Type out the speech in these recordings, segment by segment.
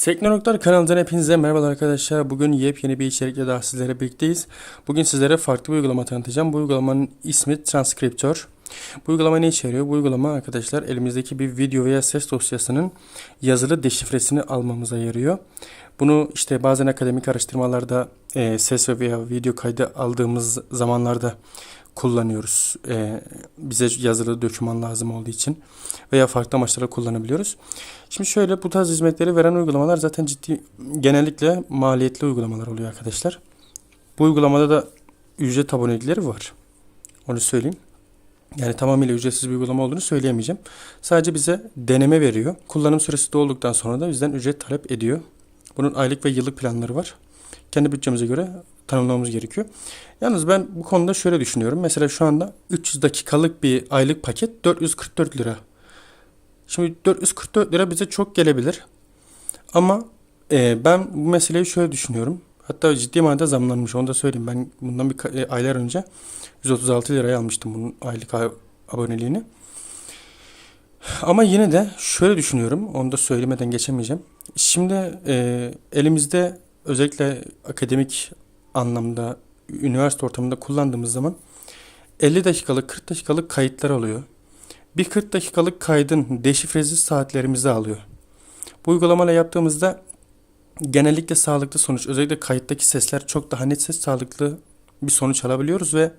Teknologlar kanalından hepinize merhabalar arkadaşlar. Bugün yepyeni bir içerikle daha sizlere birlikteyiz. Bugün sizlere farklı bir uygulama tanıtacağım. Bu uygulamanın ismi Transcriptor. Bu uygulama ne işe yarıyor? Bu uygulama arkadaşlar elimizdeki bir video veya ses dosyasının yazılı deşifresini almamıza yarıyor. Bunu işte bazen akademik araştırmalarda e, ses veya video kaydı aldığımız zamanlarda kullanıyoruz. E, bize yazılı doküman lazım olduğu için veya farklı amaçlara kullanabiliyoruz. Şimdi şöyle bu tarz hizmetleri veren uygulamalar zaten ciddi genellikle maliyetli uygulamalar oluyor arkadaşlar. Bu uygulamada da ücret abonelikleri var. Onu söyleyeyim. Yani tamamıyla ücretsiz bir uygulama olduğunu söyleyemeyeceğim. Sadece bize deneme veriyor. Kullanım süresi dolduktan sonra da bizden ücret talep ediyor. Bunun aylık ve yıllık planları var. Kendi bütçemize göre tanımlamamız gerekiyor. Yalnız ben bu konuda şöyle düşünüyorum. Mesela şu anda 300 dakikalık bir aylık paket 444 lira. Şimdi 444 lira bize çok gelebilir. Ama e, ben bu meseleyi şöyle düşünüyorum. Hatta ciddi manada zamlanmış. Onu da söyleyeyim. Ben bundan bir e, aylar önce 136 liraya almıştım bunun aylık aboneliğini. Ama yine de şöyle düşünüyorum. Onu da söylemeden geçemeyeceğim. Şimdi e, elimizde özellikle akademik anlamda üniversite ortamında kullandığımız zaman 50 dakikalık 40 dakikalık kayıtlar oluyor. Bir 40 dakikalık kaydın deşifresi saatlerimizi alıyor. Bu uygulamayla yaptığımızda genellikle sağlıklı sonuç, özellikle kayıttaki sesler çok daha net ses sağlıklı bir sonuç alabiliyoruz ve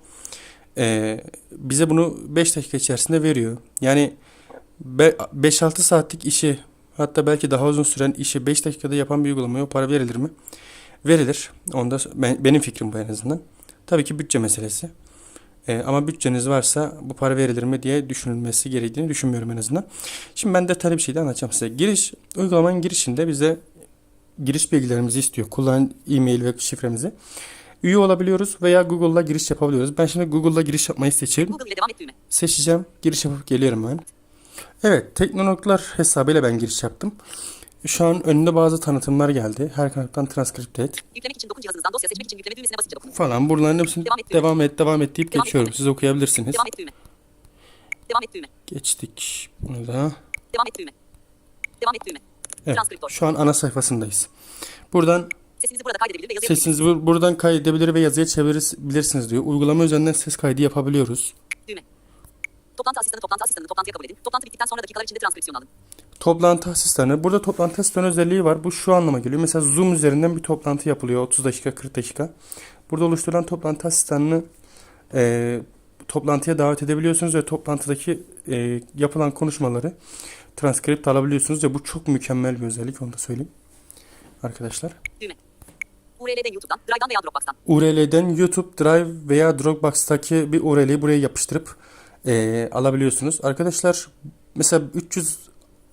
e, bize bunu 5 dakika içerisinde veriyor. Yani 5-6 saatlik işi hatta belki daha uzun süren işi 5 dakikada yapan bir uygulamaya para verilir mi? Verilir. Onda ben, benim fikrim bu en azından. Tabii ki bütçe meselesi. E, ama bütçeniz varsa bu para verilir mi diye düşünülmesi gerektiğini düşünmüyorum en azından. Şimdi ben detaylı bir şey de anlatacağım size. Giriş, uygulamanın girişinde bize giriş bilgilerimizi istiyor. Kullanıcı e-mail ve şifremizi. Üye olabiliyoruz veya Google'la giriş yapabiliyoruz. Ben şimdi Google'la giriş yapmayı seçerim. Google ile devam et düğme. Seçeceğim. Giriş yapıp geliyorum ben. Evet, Teknonoklar hesabıyla ben giriş yaptım. Şu an önünde bazı tanıtımlar geldi. Her kanaldan transkript et Yüklemek için dokun cihazınızdan dosya seçmek için yükleme düğmesine basınca dokun. falan. Buraların hepsini Devam et devam et, devam et deyip Devam et geçiyorum. düğme. Siz okuyabilirsiniz. Devam et düğme. Devam et düğme. Geçtik bunu da. Devam et düğme. Devam et düğme. Evet, şu an ana sayfasındayız. Buradan Sesinizi burada kaydedebilir ve yazı sesinizi bur- buradan kaydedebilir ve yazıya çevirebilirsiniz diyor. Uygulama üzerinden ses kaydı yapabiliyoruz. Düğme. Toplantı asistanı toplantı asistanı toplantıya kabul edin. Toplantı bittikten sonra dakikalar içinde transkripsiyon alın. Toplantı asistanı. Burada toplantı asistanı özelliği var. Bu şu anlama geliyor. Mesela Zoom üzerinden bir toplantı yapılıyor. 30 dakika, 40 dakika. Burada oluşturulan toplantı asistanını e, toplantıya davet edebiliyorsunuz ve toplantıdaki e, yapılan konuşmaları transkript alabiliyorsunuz ve bu çok mükemmel bir özellik. Onu da söyleyeyim. Arkadaşlar. Düğme. URL'den YouTube'dan, Drive'dan veya Dropbox'tan. URL'den YouTube, Drive veya Dropbox'taki bir URL'yi buraya yapıştırıp eee, alabiliyorsunuz. Arkadaşlar mesela 300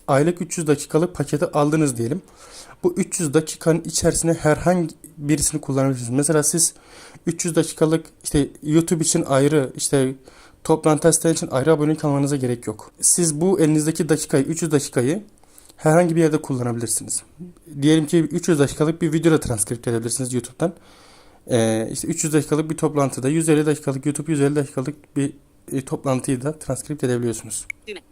aylık 300 dakikalık paketi aldınız diyelim. Bu 300 dakikanın içerisine herhangi birisini kullanabilirsiniz. Mesela siz 300 dakikalık işte YouTube için ayrı işte toplantı asistanı için ayrı abonelik almanıza gerek yok. Siz bu elinizdeki dakikayı 300 dakikayı herhangi bir yerde kullanabilirsiniz. Diyelim ki 300 dakikalık bir video transkript edebilirsiniz YouTube'dan. Ee, işte 300 dakikalık bir toplantıda 150 dakikalık YouTube 150 dakikalık bir e, toplantıyı da transkript edebiliyorsunuz. Düğme.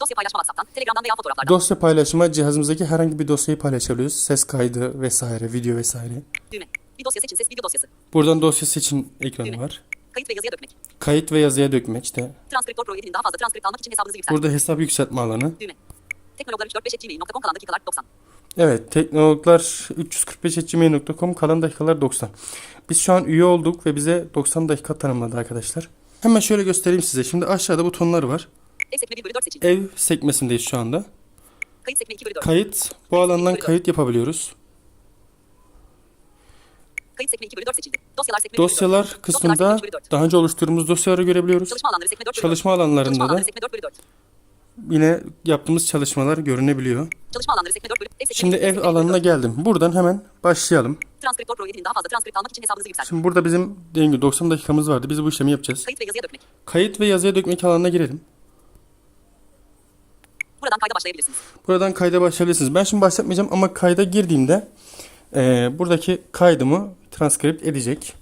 Dosya paylaşma WhatsApp'tan, Telegram'dan veya fotoğraflardan. Dosya paylaşma cihazımızdaki herhangi bir dosyayı paylaşabiliyoruz. Ses kaydı vesaire, video vesaire. Düğme. Bir dosya seçin ses video dosyası. Buradan dosya seçin ekranı var. Kayıt ve yazıya dökmek. Kayıt ve yazıya dökmek işte. Transkriptör Pro 7'nin daha fazla transkript almak için hesabınızı yükseltin. Burada hesap yükseltme alanı. Düğme. Teknologlar 345.gmail.com kalan dakikalar 90. Evet, teknologlar 345.gmail.com kalan dakikalar 90. Biz şu an üye olduk ve bize 90 dakika tanımladı arkadaşlar. Hemen şöyle göstereyim size. Şimdi aşağıda butonlar var. Ev sekme 1 bölü 4 seçin. Ev sekmesindeyiz şu anda. Kayıt sekme 2 bölü 4. Kayıt. Bu alandan kayıt yapabiliyoruz. Kayıt sekme 2 bölü 4 seçildi. Dosyalar sekme 1 bölü 4. Dosyalar kısmında sekme 3 bölü 4. daha önce oluşturduğumuz dosyaları görebiliyoruz. Çalışma alanları sekme 4 bölü 4. Çalışma alanlarında Çalışma da alanları sekme 4 bölü 4. yine yaptığımız çalışmalar görünebiliyor. Çalışma alanları sekme 4 bölü ev sekme Şimdi ev sekme alanına bölü dört. geldim. Buradan hemen başlayalım. Transkriptör Pro 7'nin daha fazla transkript almak için hesabınızı yükseltin. Şimdi burada bizim dediğim gibi 90 dakikamız vardı. Biz bu işlemi yapacağız. Kayıt ve yazıya dökmek. Kayıt ve yazıya dökmek alanına girelim. Buradan kayda başlayabilirsiniz. Buradan kayda başlayabilirsiniz. Ben şimdi başlatmayacağım ama kayda girdiğimde eee, buradaki kaydımı transkript edecek.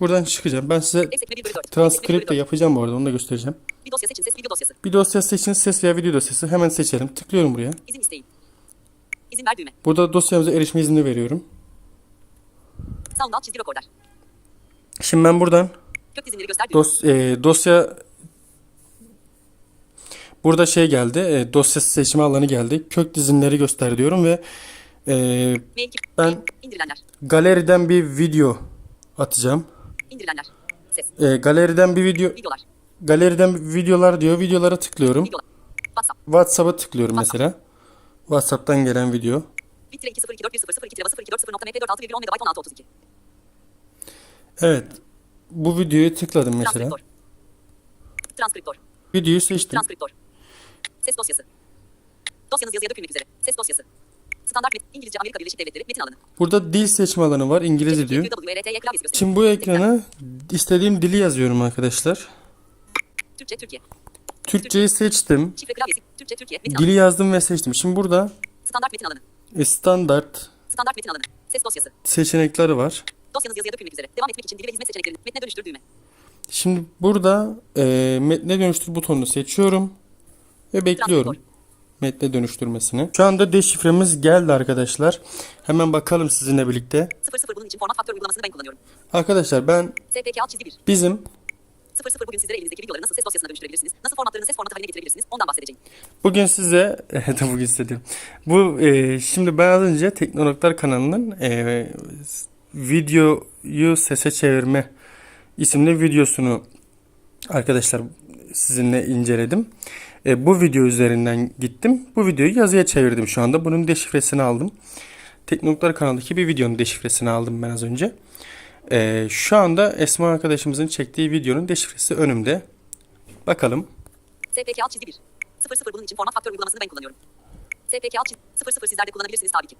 Buradan çıkacağım. Ben size Ev sekme 1 bölü 4. transkript de yapacağım bu arada. Onu da göstereceğim. Bir dosya seçin ses video dosyası. Bir dosya seçin. Ses veya video dosyası. Hemen seçelim. Tıklıyorum buraya. İzin isteyin. İzin ver düğme. Burada dosyamıza erişme izni veriyorum. Sound alt çizgi rekorder. Şimdi ben buradan Kök dizinleri göster düğme. dos, e, dosya burada şey geldi. E, dosya seçme alanı geldi. Kök dizinleri göster diyorum ve e, ben galeriden bir video atacağım. İndirilenler. Ses. E, galeriden bir video Videolar. galeriden videolar diyor. Videolara tıklıyorum. Videolar. WhatsApp. WhatsApp'a tıklıyorum mesela. WhatsApp'tan gelen video. Bit 2024002 MB 16 32. Evet. Bu videoyu tıkladım mesela. Transkriptör. Videoyu seçtim. Transkriptör. Ses dosyası. Dosyanız yazıya dökülmek üzere. Ses dosyası. Standart metin. İngilizce Amerika Birleşik Devletleri metin alanı. Burada dil seçme alanı var. İngilizce diyor. Şimdi bu ekrana istediğim dili yazıyorum arkadaşlar. Türkçe Türkiye. Türkçeyi seçtim. Şifre klavyesi. Türkçe Türkiye metin. Dili yazdım ve seçtim. Şimdi burada Standart metin alanı. e, standart Standart metin alanı. Ses dosyası. seçenekleri var. Dosyanız yazıya dökülmek üzere. Devam etmek için dil ve hizmet seçeneklerini metne dönüştür düğme. Şimdi burada e, metne dönüştür butonunu seçiyorum ve bekliyorum metne dönüştürmesini. Şu anda deşifremiz geldi arkadaşlar. Hemen bakalım sizinle birlikte. 00 bunun için format faktör uygulamasını ben kullanıyorum. Arkadaşlar ben SPK alt çizgi 1. bizim 00 bugün sizlere elinizdeki videoları nasıl ses dosyasına dönüştürebilirsiniz? Nasıl formatlarını ses formatı haline getirebilirsiniz? Ondan bahsedeceğim. Bugün size evet bugün istedim. Bu e, şimdi ben az önce Teknologlar kanalının e, videoyu sese çevirme isimli videosunu arkadaşlar sizinle inceledim. E, bu video üzerinden gittim. Bu videoyu yazıya çevirdim şu anda. Bunun deşifresini aldım. Teknologlar kanalındaki bir videonun deşifresini aldım ben az önce. E, şu anda Esma arkadaşımızın çektiği videonun deşifresi önümde. Bakalım. SPK alt çizgi 1. 00 bunun için format faktör uygulamasını ben kullanıyorum. SPK alt çizgi 00 sizler de kullanabilirsiniz tabii ki.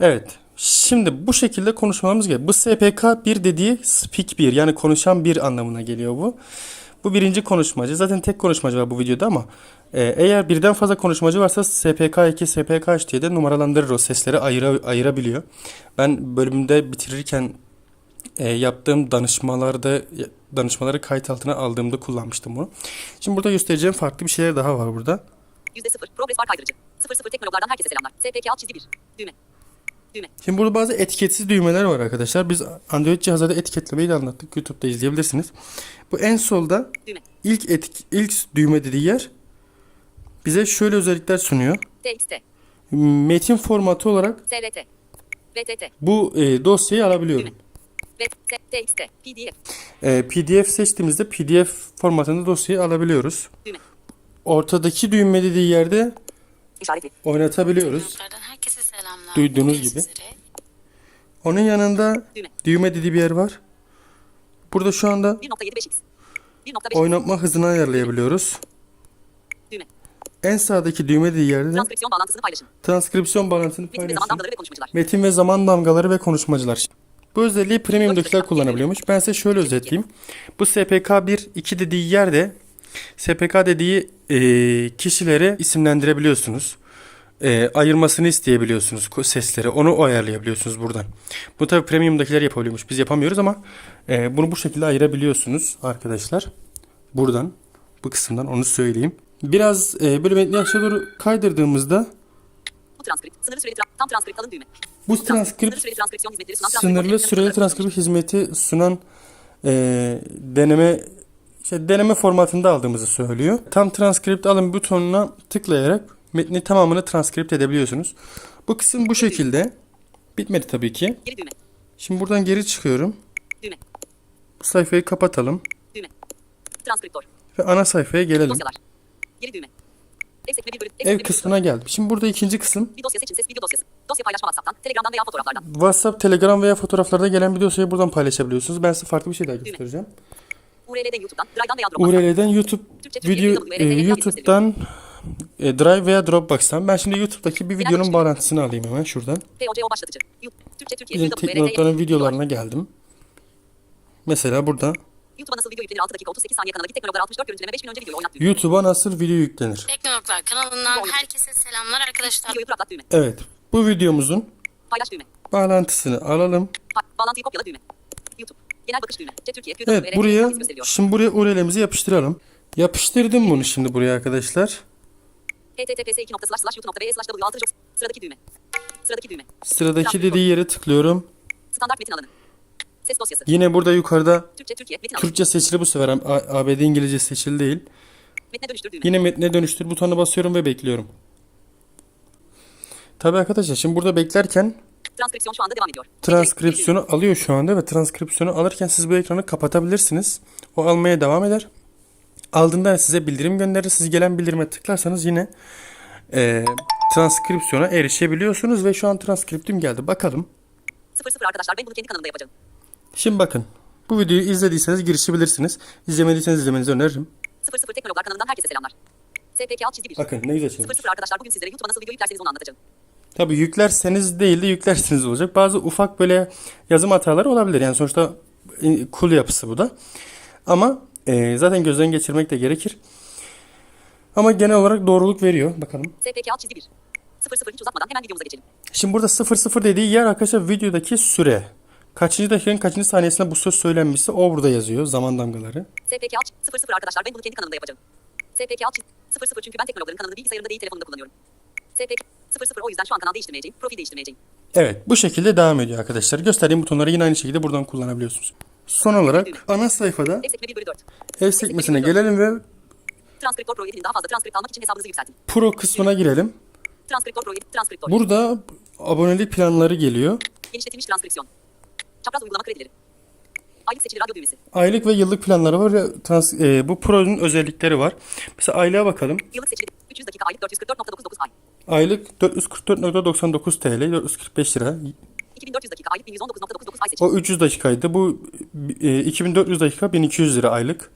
Evet. Şimdi bu şekilde konuşmamız gerekiyor. Bu SPK 1 dediği speak 1 yani konuşan bir anlamına geliyor bu. Bu birinci konuşmacı. Zaten tek konuşmacı var bu videoda ama e, eğer birden fazla konuşmacı varsa SPK 2, SPK 3 diye de numaralandırır o sesleri ayıra, ayırabiliyor. Ben bölümde bitirirken e, yaptığım danışmalarda danışmaları kayıt altına aldığımda kullanmıştım bunu. Şimdi burada göstereceğim farklı bir şeyler daha var burada. %0 progres var kaydırıcı. 00 teknologlardan herkese selamlar. SPK alt çizgi 1. Düğme. Düğme. Şimdi burada bazı etiketsiz düğmeler var arkadaşlar. Biz Android cihazlarda etiketlemeyi de anlattık. YouTube'da izleyebilirsiniz. Bu en solda Düğme. ilk etik, ilk düğme dediği yer bize şöyle özellikler sunuyor. TXT. Metin formatı olarak SLT. VTT. bu e, dosyayı alabiliyorum. VT. TXT. PDF. E, PDF seçtiğimizde PDF formatında dosyayı alabiliyoruz. Düğme. Ortadaki düğme dediği yerde İşaretli. oynatabiliyoruz. Duyduğunuz gibi. Onun yanında Düğme. düğme dediği bir yer var. Burada şu anda 1.75x. 1.5 oynatma hızını ayarlayabiliyoruz. Düğme. En sağdaki düğme dediği yerde Transkripsiyon bağlantısını paylaşın. transkripsiyon bağlantısını Metin ve zaman paylaşın. damgaları ve konuşmacılar. Metin ve zaman damgaları ve konuşmacılar. Bu özelliği premium'dakiler kullanabiliyormuş. Ben size şöyle özetleyeyim. Bu SPK 1, 2 dediği yerde SPK dediği e, kişileri isimlendirebiliyorsunuz. E, ayırmasını isteyebiliyorsunuz sesleri. Onu ayarlayabiliyorsunuz buradan. Bu tabi premium'dakiler yapabiliyormuş. Biz yapamıyoruz ama e, bunu bu şekilde ayırabiliyorsunuz arkadaşlar. Buradan bu kısımdan onu söyleyeyim. Biraz e, böyle metni aşağı doğru kaydırdığımızda Bu transkript. Sınırlı süreli tra- tam transkript alın düğme. bu transkript sınırlı süreli transkript hizmeti sunan e, deneme işte deneme formatında aldığımızı söylüyor. Tam transkript alın butonuna tıklayarak metni tamamını transkript edebiliyorsunuz. Bu kısım bu şekilde. Bitmedi tabii ki. Şimdi buradan geri çıkıyorum. Bu sayfayı kapatalım ve ana sayfaya gelelim. Ev kısmına geldim. Şimdi burada ikinci kısım. Bir dosya seçin ses video dosyası. Dosya paylaşma WhatsApp'tan, Telegram'dan veya fotoğraflardan. WhatsApp, Telegram veya fotoğraflarda gelen bir dosyayı buradan paylaşabiliyorsunuz. Ben size farklı bir şey daha göstereceğim. URL'den YouTube'dan, Drive'dan veya Dropbox'tan. URL'den YouTube Türkçe, video e, YouTube'dan e, Drive veya Dropbox'tan. Ben şimdi YouTube'daki bir videonun bağlantısını alayım hemen şuradan. Bizim WRT, teknologların videolarına geldim. Mesela burada YouTube'a nasıl video yüklenir 6 dakika 38 saniye kanalındaki teknologlar 64 görüntüleme 5000 önce videoyu oynat. YouTube'a nasıl video yüklenir? Teknologlar kanalından herkese selamlar arkadaşlar. Videoyu duraklat düğme. Evet. Bu videomuzun Paylaş düğme. bağlantısını alalım. Pa- bağlantıyı kopyala düğme. YouTube. Genel bakış düğme. C Türkiye, Evet buraya şimdi buraya URL'imizi yapıştıralım. Yapıştırdım bunu şimdi buraya arkadaşlar. Https 2 slash slash youtube.be slash w 6 Sıradaki düğme. Sıradaki düğme. Sıradaki dediği yere tıklıyorum. Standart metin alanı. Ses dosyası. Yine burada yukarıda Türkçe Türkiye metin alanı. Türkçe seçili bu sefer ABD İngilizce seçili değil. Metne dönüştür düğme. Yine metne dönüştür butonuna basıyorum ve bekliyorum. Tabii arkadaşlar şimdi burada beklerken Transkripsiyon şu anda devam ediyor. transkripsiyonu alıyor şu anda ve transkripsiyonu alırken siz bu ekranı kapatabilirsiniz. O almaya devam eder. Aldığında size bildirim gönderir. Siz gelen bildirime tıklarsanız yine eee transkripsiyona erişebiliyorsunuz ve şu an transkriptim geldi. Bakalım. 00 arkadaşlar ben bunu kendi kanalımda yapacağım. Şimdi bakın. Bu videoyu izlediyseniz girişebilirsiniz. İzlemediyseniz izlemenizi öneririm. 00 Teknologlar kanalından herkese selamlar. SPK alt çizgi 1. Bakın ne güzel çevirmiş. 00 arkadaşlar bugün sizlere YouTube'a nasıl video yüklerseniz onu anlatacağım. Tabii yüklerseniz değil de yüklerseniz olacak. Bazı ufak böyle yazım hataları olabilir. Yani sonuçta e, kul yapısı bu da. Ama e, zaten gözden geçirmek de gerekir. Ama genel olarak doğruluk veriyor. Bakalım. SPK alt çizgi 1. 00 hiç uzatmadan hemen videomuza geçelim. Şimdi burada 00 dediği yer arkadaşlar videodaki süre. Kaçıncı dakikanın kaçıncı saniyesinde bu söz söylenmişse o burada yazıyor. Zaman damgaları. SPK alt 00 arkadaşlar ben bunu kendi kanalımda yapacağım. SPK alt çizgi 00 çünkü ben teknologların kanalını bilgisayarımda değil telefonumda kullanıyorum. SPK 00 o yüzden şu an kanal değiştirmeyeceğim. Profil değiştirmeyeceğim. Evet bu şekilde devam ediyor arkadaşlar. Gösterdiğim butonları yine aynı şekilde buradan kullanabiliyorsunuz. Son olarak ana sayfada Ev sekme 1 bölü 4. ev sekmesine gelelim ve Transkriptor Pro üyeliğinin daha fazla transkript almak için hesabınızı yükseltin. Pro kısmına girelim. Transkriptor Pro üyelik, transkriptor. Burada abonelik planları geliyor. Genişletilmiş transkripsiyon. Çapraz uygulama kredileri. Aylık seçili radyo düğmesi. Aylık ve yıllık planları var ve trans, e, bu Pro'nun özellikleri var. Mesela aylığa bakalım. Yıllık seçili 300 dakika aylık 444.99 ay. Aylık 444.99 TL, 445 lira. 2400 dakika aylık 1119.99 ay O seçili. 300 dakikaydı. Bu e, 2400 dakika 1200 lira aylık.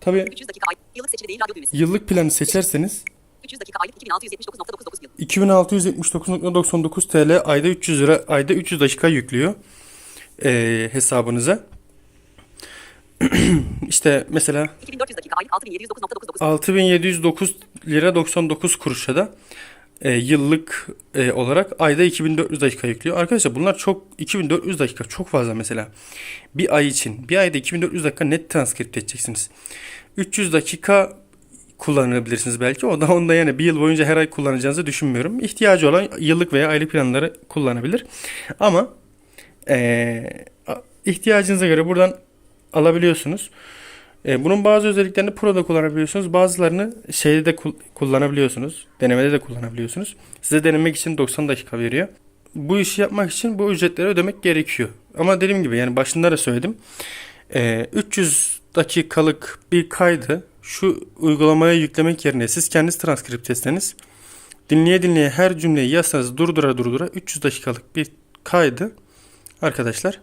Tabii 300 dakika aylık yıllık seçili değil radyo düğmesi. yıllık planı seçerseniz 300 dakika aylık 2679.99 yıl. 2679.99 TL ayda 300 lira ayda 300 dakika yüklüyor e, hesabınıza. işte mesela 2400 dakika aylık 6709.99 6709 lira 99 kuruşa da e, yıllık e, olarak ayda 2400 dakika yüklüyor. Arkadaşlar bunlar çok 2400 dakika çok fazla mesela. Bir ay için bir ayda 2400 dakika net transkript edeceksiniz. 300 dakika kullanabilirsiniz belki. O da onda yani bir yıl boyunca her ay kullanacağınızı düşünmüyorum. İhtiyacı olan yıllık veya aylık planları kullanabilir. Ama e, ihtiyacınıza göre buradan alabiliyorsunuz. E, bunun bazı özelliklerini Pro'da kullanabiliyorsunuz. Bazılarını şeyde de kul- kullanabiliyorsunuz. Denemede de kullanabiliyorsunuz. Size denemek için 90 dakika veriyor. Bu işi yapmak için bu ücretleri ödemek gerekiyor. Ama dediğim gibi yani başında da söyledim. E, 300 dakikalık bir kaydı şu uygulamaya yüklemek yerine siz kendiniz transkript etseniz dinleye dinleye her cümleyi yazsanız durdura durdura 300 dakikalık bir kaydı arkadaşlar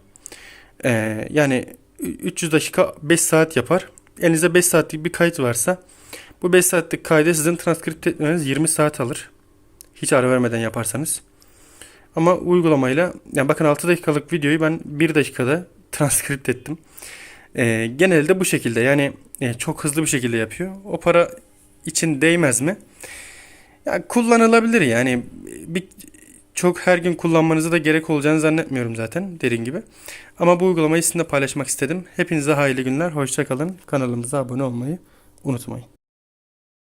ee, yani 300 dakika 5 saat yapar. Elinizde 5 saatlik bir kayıt varsa bu 5 saatlik kaydı sizin transkript etmeniz 20 saat alır. Hiç ara vermeden yaparsanız. Ama uygulamayla yani bakın 6 dakikalık videoyu ben 1 dakikada transkript ettim. Ee, genelde bu şekilde yani e, çok hızlı bir şekilde yapıyor. O para için değmez mi? Ya kullanılabilir yani bir çok her gün kullanmanıza da gerek olacağını zannetmiyorum zaten dediğim gibi. Ama bu uygulamayı sizinle paylaşmak istedim. Hepinize hayırlı günler. Hoşçakalın. Kanalımıza abone olmayı unutmayın.